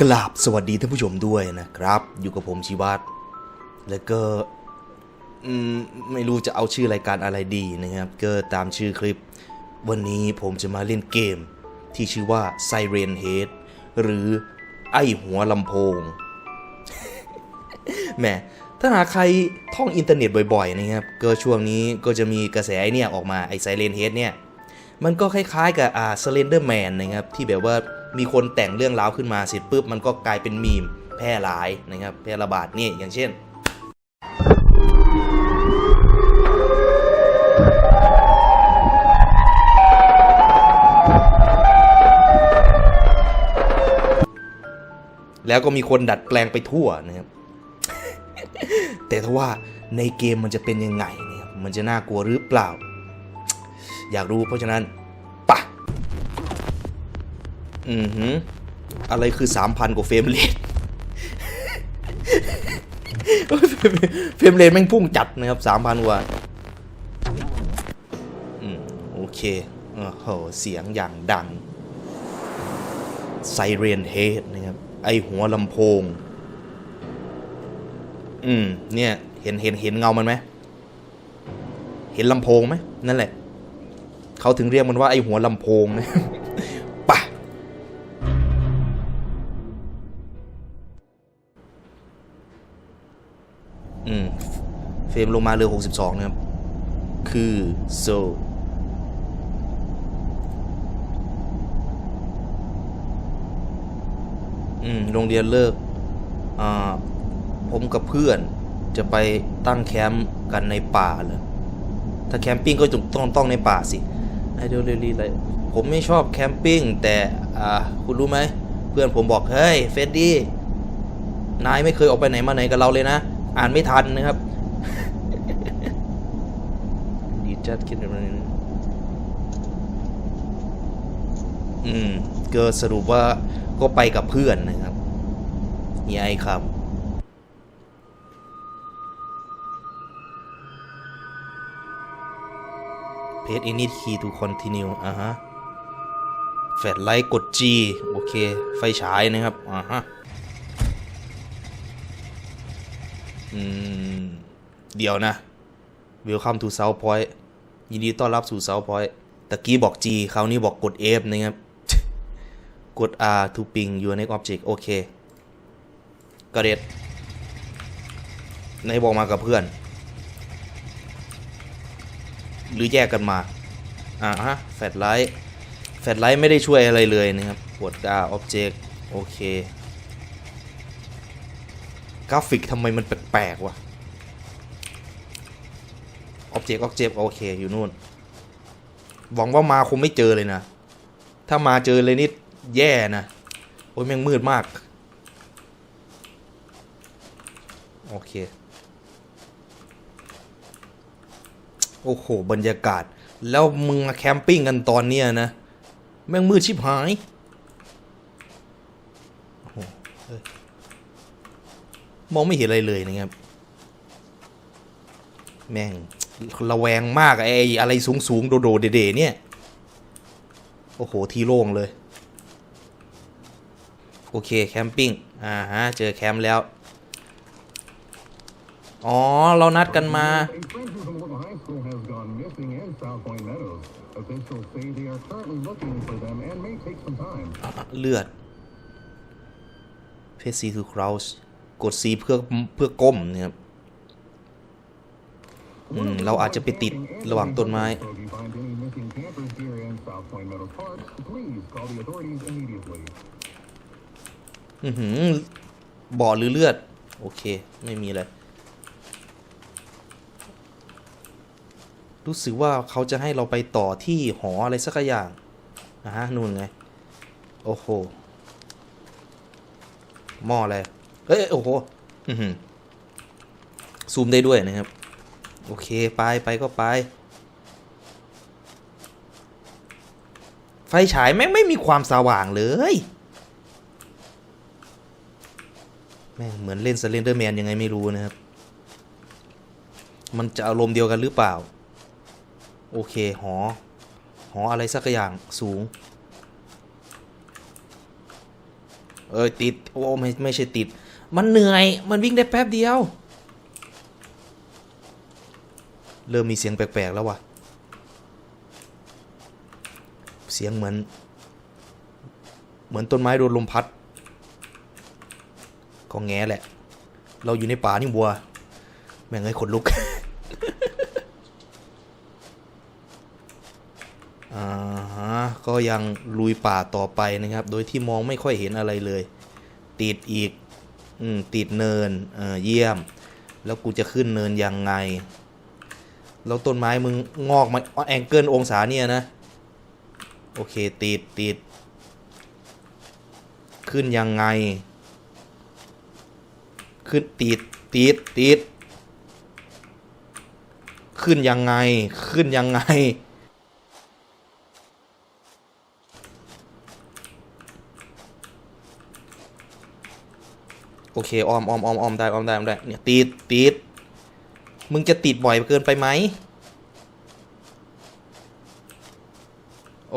กราบสวัสดีท่านผู้ชมด้วยนะครับ อยู่กับผมชีวัตแล้วก็ไม่รู้จะเอาชื่อรายการอะไรดีนะครับ ก็ตามชื่อคลิป วันนี้ผมจะมาเล่นเกมที่ชื่อว่า Siren Head หรือไอหัวลำโพงแหมถ้าหากใครท่องอินเทอร์เน็ตบ่อยๆนะครับ ก็ช่วงนี้ก็จะมีกระแสไอเนี่ยออกมาไอ Siren Head เนี่ย มันก็คล้ายๆกับอ่า Slender Man นะครับ ที่แบบว่า มีคนแต่งเรื่องราวขึ้นมาเสร็จปุ๊บมันก็กลายเป็นมีมแพร่หลายนะครับแพร่ระบาดนี่อย่างเช่นแล้วก็มีคนดัดแปลงไปทั่วนะครับ แต่ถ้าว่าในเกมมันจะเป็นยังไงเนะครับมันจะน่ากลัวหรือเปล่า อยากรู้เพราะฉะนั้น อือหืออะไรคือ3,000กว่าเฟรมเรทเฟรมเรทแม่งพุ่งจัดนะครับ3,000กว่าอืมโอเคโอ้โหเสียงอย่างดังไซเรนเฮดนะครับ ไอหัวลำโพง อืม เนี่ย เห็นเห็นเห็นเงามันไหม เห็นลำโพงไหมนั่นแหละ เขาถึงเรียกมันว่าไอหัวลำโพงนะ รมลงมาเรือ 62นะครับ คือโซอืมโรงเรียนเลิกอ่าผมกับเพื่อนจะไปตั้งแคมป์กันในป่าเลย ถ้าแคมปิ้งก็ต้องต้องต้องในป่าสิไอเดลเรลี่เลยผมไม่ชอบแคมปิ้งแต่อ่าคุณรู้ไหม เพื่อนผมบอก เฮ้ย เฟดดี้ นายไม่เคยออกไปไหนมาไหนกับเราเลยนะ อ่านไม่ทันนะครับ ดีจัดคิดอะไรนะอืมเก็สรุปว่าก็ไปกับเพื่อนนะครับยายครับเพจ init key to continue อ่าฮะแฟลชไลท์กด G โอเค ไฟฉายนะครับ อ่าฮะ อืม เดี๋ยวนะ Welcome to South Point ยินดีต้อนรับสู่ South Point ตะกี้บอก G คราวนี้บอกกด F นะครับ กด R to ping your next object โอเคกระเด็ดในบอกมากับเพื่อน หรือแยกกันมา อ่าฮะ แฟลชไลท์ แฟลชไลท์ไม่ได้ช่วยอะไรเลยนะครับ กด R object โอเค กราฟิกทำไมมันแปลกๆวะ object object โอเคอยู่นู่น หวังว่ามาคงไม่เจอเลยนะ ถ้ามาเจอเลยนี่แย่นะ โอ้ยแม่งมืดมาก โอเค โอ้โห บรรยากาศ แล้วมึงมาแคมปิ้งกันตอนเนี้ยนะ แม่งมืดชิบหายมองไม่เห็นอะไรเลยนะครับ แม่ง ระแวงมากไอ้อะไรสูงสูงโดโดเด่ๆเนี่ย โอ้โห ทีโล่งเลย โอเค แคมปิ้ง อ่าฮะ เจอแคมป์แล้ว อ๋อ เรานัดกันมา เลือด เพชรซีคือคราวส์กดซีเพื่อเพื่อก้มนะครับ อืมเราอาจจะไปติดระหว่างต้นไม้ อือหือบ่อหรือเลือด โอเค ไม่มีอะไรรู้สึกว่าเขาจะให้เราไปต่อที่หออะไรสักอย่างนะฮะนู่นไง โอ้โหหม้ออะไรเอ้ย โอ้โห อือหือซูมได้ด้วยนะครับ โอเค ไปไปก็ไป ไฟฉายแม่งไม่มีความสว่างเลย แม่งเหมือนเล่นสเลนเดอร์แมนยังไงไม่รู้นะครับ มันจะอารมณ์เดียวกันหรือเปล่า โอเค หอ หออะไรสักอย่างสูง เอ้ยติด โอ้ไม่ไม่ใช่ติด มันเหนื่อย มันวิ่งได้แป๊บเดียว เริ่มมีเสียงแปลกๆแล้วว่ะ เสียงเหมือน เหมือนต้นไม้โดนลมพัดก็แง่แหละ เราอยู่ในป่านี่บัว แม่งเอ้ยขนลุกอ่าฮะก็ยังลุยป่าต่อไปนะครับ โดยที่มองไม่ค่อยเห็นอะไรเลย ติดอีกอืมติดเนินเออเยี่ยม แล้วกูจะขึ้นเนินยังไง แล้วต้นไม้มึงงอกมาแองเกิลองศาเนี่ยนะ โอเคติดติด ขึ้นยังไง ขึ้นติดติดติด ขึ้นยังไง ขึ้นยังไง โอเคออมออมออมออมได้ออมได้ออมได้เนี่ยติดติด มึงจะติดบ่อยเกินไปไหมโอ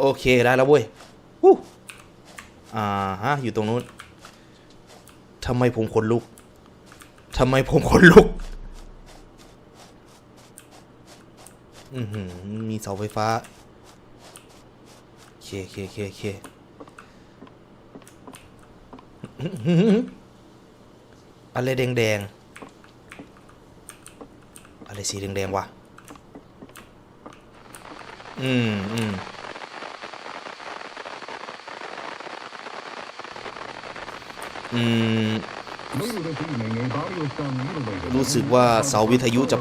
โอเคได้แล้วเว้ยวู้อ่าฮะอยู่ตรงนู้นทำไมผมขนลุกทำไมผมขนลุก อือหือมีเสาไฟฟ้าโอเคโอเคโอเคเคอื้อหืออะไรแดงๆ อะไรสีแดงๆวะ อืมอืมอืมรู้สึกว่าเสาวิทยุจะ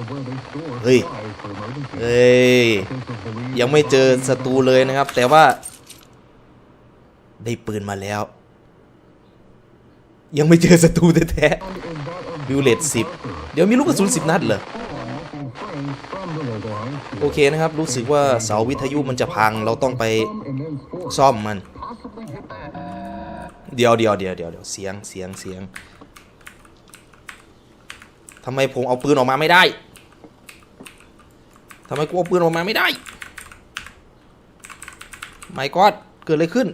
เฮ้ยเอ้ย ยังไม่เจอศัตรูเลยนะครับ แต่ว่า ได้ปืนมาแล้ว ยังไม่เจอศัตรูแท้ๆวิวเลตสิบ เดี๋ยวมีลูกกระสุนสิบนัดเหรอ โอเคนะครับ รู้สึกว่าเสาวิทยุมันจะพัง เราต้องไปซ่อมมันเดี๋ยวเดี๋ยวเดี๋ยวเดี๋ยวเดี๋ยวเสียงเสียงเสียงทำไมผมเอาปืนออกมาไม่ได้ทำไมกูเอาปืนออกมาไม่ได้ ไม่กอดเกิดอะไรขึ้น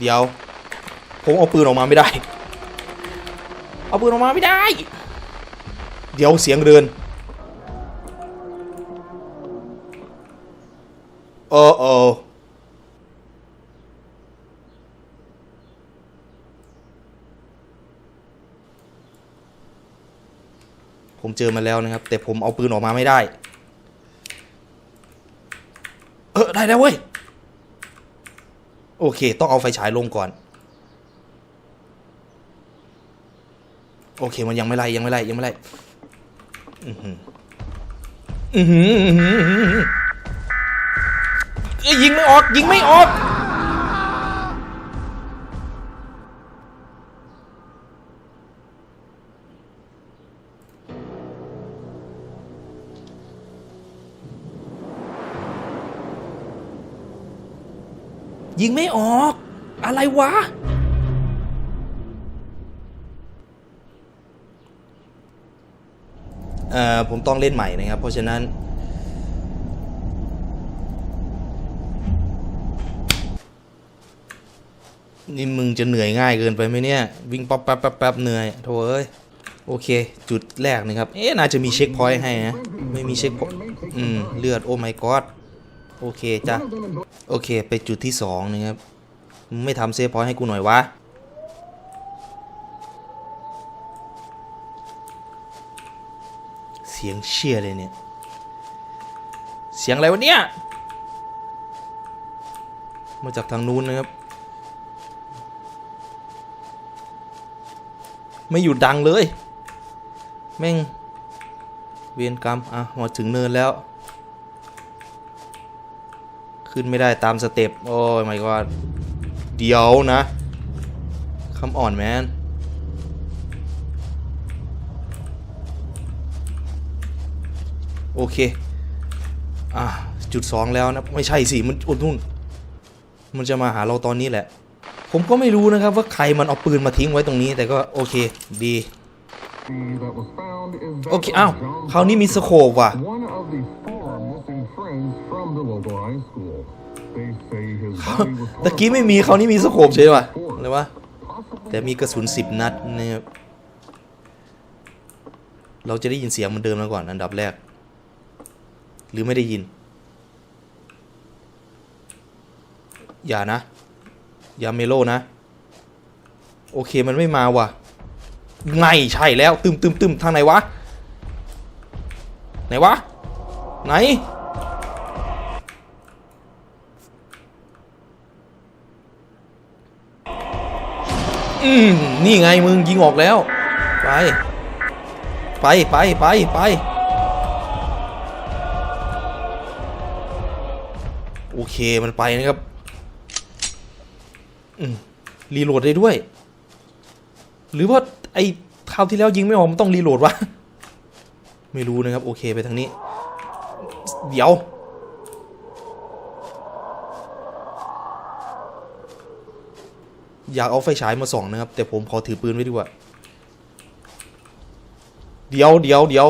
เดี๋ยว ผมเอาปืนออกมาไม่ได้ เอาปืนออกมาไม่ได้ เดี๋ยวเสียงเดินโอ้โอผมเจอมาแล้วนะครับ แต่ผมเอาปืนออกมาไม่ได้ เออได้แล้วเว้ย โอเค ต้องเอาไฟฉายลงก่อน โอเคมันยังไม่ไล่ยังไม่ไล่ยังไม่ไล่อือหืออือหืออือหืออือหือเอ้ยยิงไม่ออกยิงไม่ออก ยิงไม่ออก อะไรวะ ผมต้องเล่นใหม่นะครับ เพราะฉะนั้นนี่มึงจะเหนื่อยง่ายเกินไปไหมเนี่ย วิ่งป๊อปแป๊บแป๊บแป๊บเหนื่อยโถ่เอ้ย โอเค จุดแรกนะครับ เอ๊ะ น่าจะมีเช็คพอยต์ให้นะ ไม่มีเช็คพอยต์อืม เลือด โอ้ my god โอเคจ้ะ โอเค ไปจุดที่สองนะครับ ไม่ทำเซฟพอยต์ให้กูหน่อยวะ สียงเชี่ยเลยเนี่ย เสียงอะไรวะเนี่ย มาจากทางนู้นนะครับ ไม่หยุดดังเลย แม่ง เวียนกรรม อะมาถึงเนินแล้ว ขึ้นไม่ได้ตามสเต็ป โอ้ยไม่ก็เดี๋ยวนะคำอ่อนแมน โอเค อะจุดสองแล้วนะไม่ใช่สิมันอุดนู่นมันจะมาหาเราตอนนี้แหละ ผมก็ไม่รู้นะครับว่าใครมันเอาปืนมาทิ้งไว้ตรงนี้ แต่ก็โอเคดีโอเคอ้าวคราวนี้มีสโคปว่ะตะกี้ไม่มีเขาวนี่มีสโคปใช่ป่ะอะไรวะแต่มีกระสุนสิบนัดนะครับเราจะได้ยินเสียงเหมันเดิมแล้วก่อนอันดับแรก หรือไม่ได้ยิน อย่านะ อย่าเมโลนะ โอเคมันไม่มาว่ะไงใช่แล้ว ตึมตึมตึมทางไหนวะ ไหนวะ ไหน อืม นี่ไงมึงยิงออกแล้ว ไป ไป ไป ไป ไป เคมันไปนะครับรีโหลดได้ด้วย หรือว่าไอ้คราวที่แล้วยิงไม่ออกมันต้องรีโหลดวะไม่รู้นะครับ โอเคไปทางนี้ เดี๋ยว อยากเอาไฟฉายมาส่องนะครับ แต่ผมขอถือปืนไว้ดีกว่า เดี๋ยวเดี๋ยวเดี๋ยว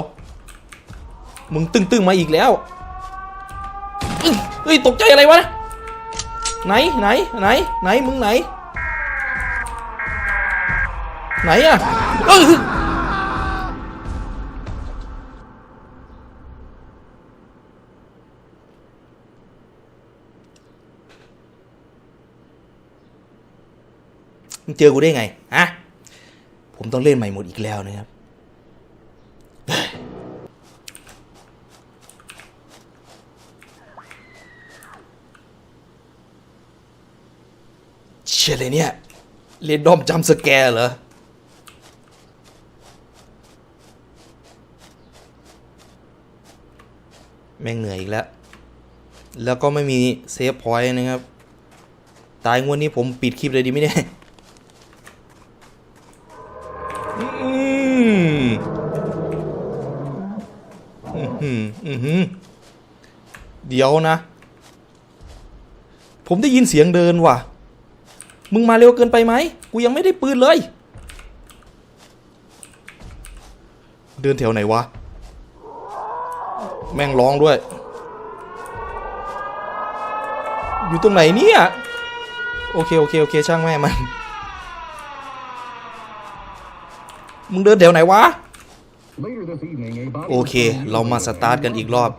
มึงตึ้งตึ้งมาอีกแล้ว ฮ้ยตกใจอะไรวะไหนไหนไหนไหนมึงไหน ไหนอะเอ้ยมึงเจอกูได้ไงฮะผมต้องเล่นใหม่หมดอีกแล้วนะครับ ชี่ยเลยเนี่ยเล่นดอมจำสแกร์เหรอแม่งเหนื่อยอีกแล้ว แล้วก็ไม่มีเซฟพอยต์นะครับ ตายงวดนี้ผมปิดคลิปเลยดีไหมเนี่ยอืมอื้อหืออื้อหือเดี๋ยวนะ ผมได้ยินเสียงเดินว่ะ มึงมาเร็วเกินไปไหม กูยังไม่ได้ปืนเลย เดินแถวไหนวะ แม่งร้องด้วย อยู่ตรงไหนเนี่ย โอเค โอเค โอเค ช่างแม่มัน มึงเดินแถวไหนวะ Later this evening, a body โอเค เรามาสตาร์ทกันอีกรอบ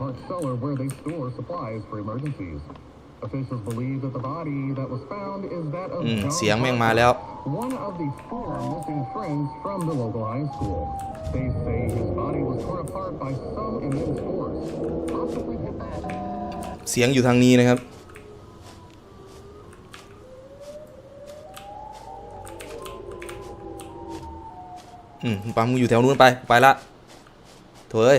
อืมเสียงแม่งมาแล้ว เสียงอยู่ทางนี้นะครับ อืมปั๊มอยู่แถวนู้นไป ไปละเถอย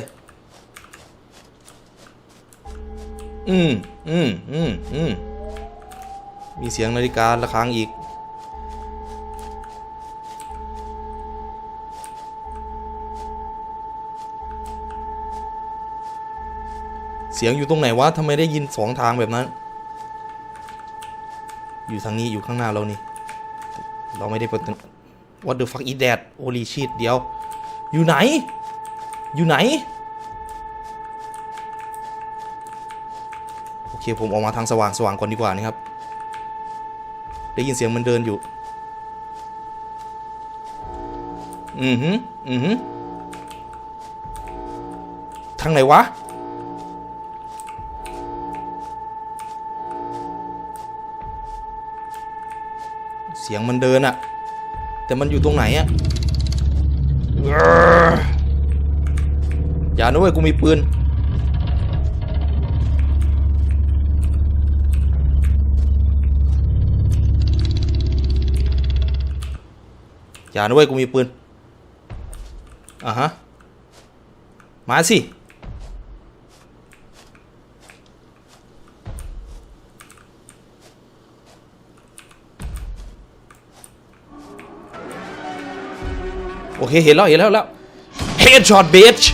อืม อืมอืมอืมมีเสียงนาฬิการะครังอีก เสียงอยู่ตรงไหนวะทำไมได้ยินสองทางแบบนั้น อยู่ทางนี้อยู่ข้างหน้าเรานี่ เราไม่ได้เปิด What the fuck is that Holy shit เดี๋ยว อยู่ไหน อยู่ไหน โอ เคผมออกมาทางสว่างสว่างก่อนดีกว่านะครับ ได้ยินเสียงมันเดินอยู่ อือหือ อือหือ ทางไหนวะ เสียงมันเดินอะแต่มันอยู่ตรงไหนอะเอ้ออย่านะเว้ยกูมีปืน อย่านะเว้ยกูมีปืนอะฮะ มาสิ โอเค เห็นแล้ว เห็นแล้วแล้ว Headshot bitch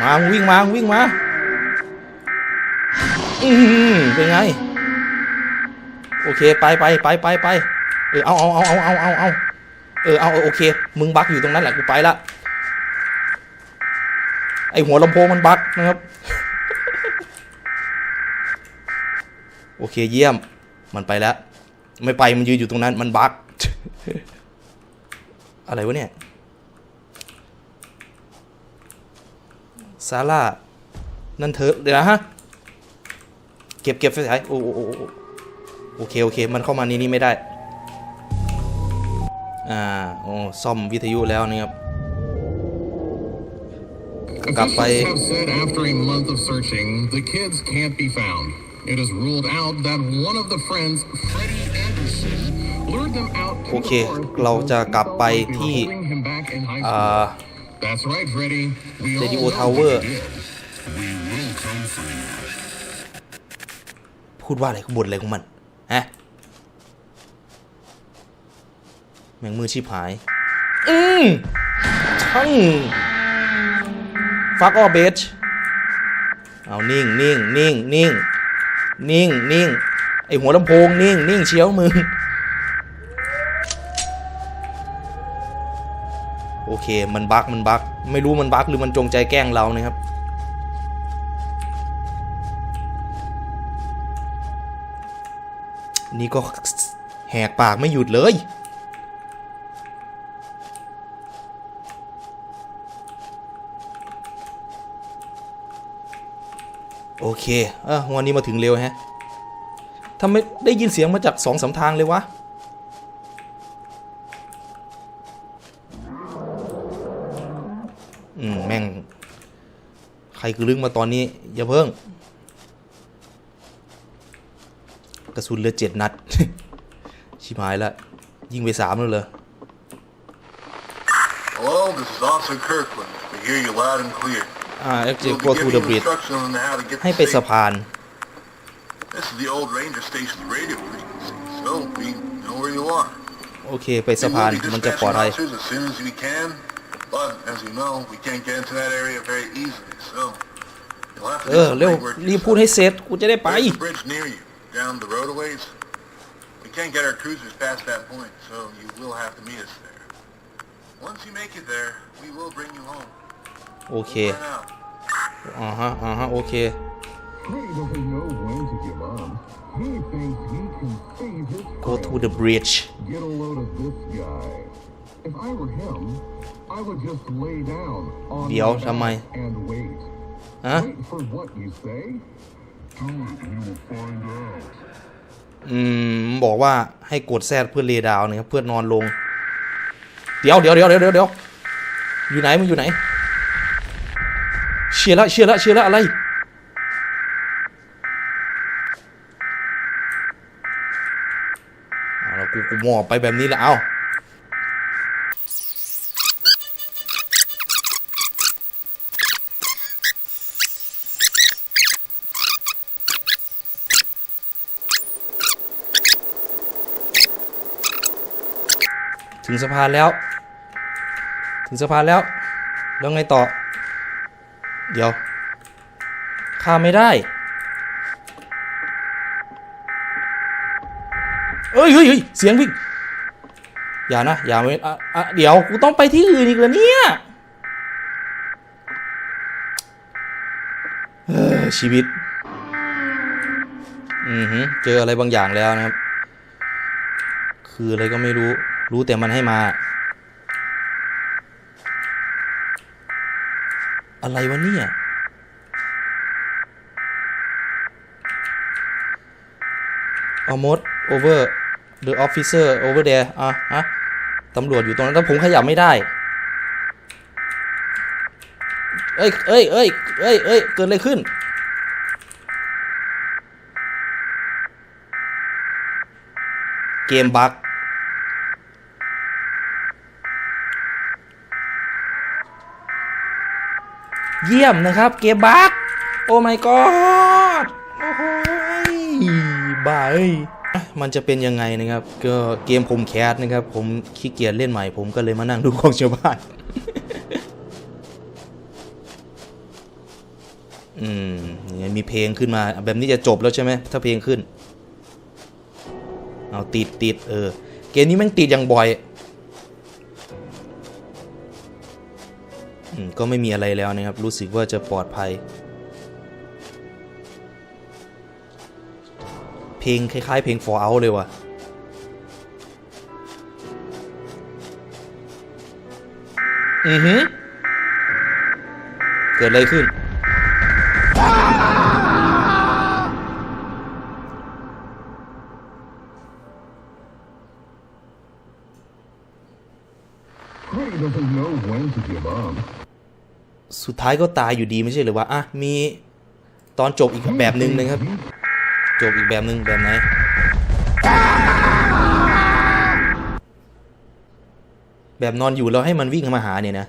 มาวิ่งมา วิ่งมา อืมเป็นไง โอเคไปไปไปไปไปเออเอาเอาเอาเอาเอาเอาเอาเออเอาโอเค มึงบักอยู่ตรงนั้นแหละกูไปละไอหัวลำโพงมันบักนะครับ โอเคเยี่ยม มันไปแล้ว ไม่ไปมันยืนอยู่ตรงนั้น มันบักอะไรวะเนี่ยซาร่านั่นเธอเดี๋ยวนะฮะ เก็บเก็บไฟฉายโอ้โอ้โอ้โอ้โอเคโอเค มันเข้ามานี่นี่ไม่ได้ อ่าโอ้ซ่อมวิทยุแล้วนะครับ Officials have said after a month of searching, the kids can't be found. It is ruled out that one of the friends, Freddie Anderson, lured them out to โอเค the forest เรา because จะ he กลับ felt ไป like they were ที่ holding him back in high อ่า school. That's right, Freddie. We all Radio know Tower what you did. We will come for you. พูดว่าอะไรบ่นอะไรของมันฮะแมงมือชิบหาย อืมช่างฟักออเบชเอานิ่งนิ่งนิ่งนิ่งนิ่งนิ่งไอหัวลำโพงนิ่งนิ่งเชียวมึง โอเคมันบักมันบักไม่รู้มันบักหรือมันจงใจแกล้งเรานะครับ นี่ก็แหกปากไม่หยุดเลย โอเคเออวันนี้มาถึงเร็วฮะทำไมได้ยินเสียงมาจากสองสาทางเลยวะอืมแม่ง ใครคือลึงมาตอนนี้ อย่าเพิ่ง กระสุนเหลือเจ็ดนัด ชิบหายแล้วยิงไปสามแล้วเลย Hello, this is Officer Kirkland. We hear you loud and clear. อ่า actually We'll go be to giving the you bridge instruction on how to get ให้ to ไปสะ safety. พาน This is the old ranger station's radio frequency, so we know where you are. โอเค ไป We สะพาน will be มันจะปลอด dispatching ภัย officers as soon as we can, but as you know, we can't get into that area very easily, so you'll have to เอ do อ some เร็ว legwork รีบพูด yourself. ให้เสร็จกูจะได้ไป There's a bridge near you, down the roadaways. We can't get our cruisers past that point, so you will have to meet us there. Once you make it there, we will bring you home. โอเค Over and out. อ่าฮะ อ่าฮะ โอเค Freddie doesn't know when to give up. He thinks he can save his go friend. to the bridge Get a load of this guy. If I were him, I would just lay down on เดี๋ยว my ทำไม back and wait. ฮะ Wait for what you say? อืมบอกว่าให้กดแซดเพื่อเลดาวน์นะครับเพื่อนอนลง เดี๋ยวเดี๋ยวเดี๋ยวเดี๋ยวเดี๋ยวอยู่ไหนมึงอยู่ไหน เชียร์ละเชียร์ละเชียร์ละอะไรเอาล้วกูกูมอบไปแบบนี้และเอา งสะพานแล้ว ถึงสะพานแล้ว แล้วไงต่อ เดี๋ยวข้ามไม่ได้ เอ้ยเฮ้ยเสียงวิ่งอย่านะ อย่าไม่อ่อะเดี๋ยว กูต้องไปที่อื่นอีกเหรอเนี่ยเอ้อชีวิต อือหือ เจออะไรบางอย่างแล้วนะครับ คืออะไรก็ไม่รู้ รู้แต่มันให้มา อะไรวะเนี่ย almost over the officer over there อะฮะตำรวจอยู่ตรงนั้นแต่ผมขยับไม่ได้ เอ้ยเอ้ยเอ้ยเอ้ยเอ้ยเกิดอะไรขึ้น เกมบั๊ก เยี่ยมนะครับ เกมบักโอ้ my god โอ้โหยบายมันจะเป็นยังไงนะครับ ก็เกมผมแคสนะครับ ผมขี้เกียจเล่นใหม่ ผมก็เลยมานั่งดูของชาวบ้านอืมมีเพลงขึ้นมา แบบนี้จะจบแล้วใช่ไหมถ้าเพลงขึ้น เอาติดติดเออ เกมนี้แมันติดอย่างบ่อย ก็ไม่มีอะไรแล้วนะครับ รู้สึกว่าจะปลอดภัย เพลงคล้ายๆ เพลง For Out เลยว่ะอือหือ เกิดอะไรขึ้น สุดท้ายก็ตายอยู่ดีไม่ใช่หรือว่าอะมีตอนจบอีกแบบหนึ่งนะครับ จบอีกแบบหนึ่งแบบไหนแบบนอนอยู่แล้วให้มันวิ่งมาหาเนี่ยนะ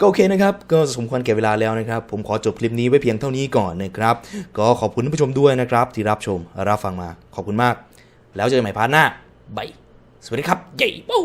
ก็โอเคนะครับ ก็สมควรแก่เวลาแล้วนะครับ ผมขอจบคลิปนี้ไว้เพียงเท่านี้ก่อนนะครับ ก็ขอบคุณผู้ชมด้วยนะครับ ที่รับชมรับฟังมาขอบคุณมาก แล้วเจอกันใหม่พาร์ทหน้าบายสวัสดีครับ เย้ปู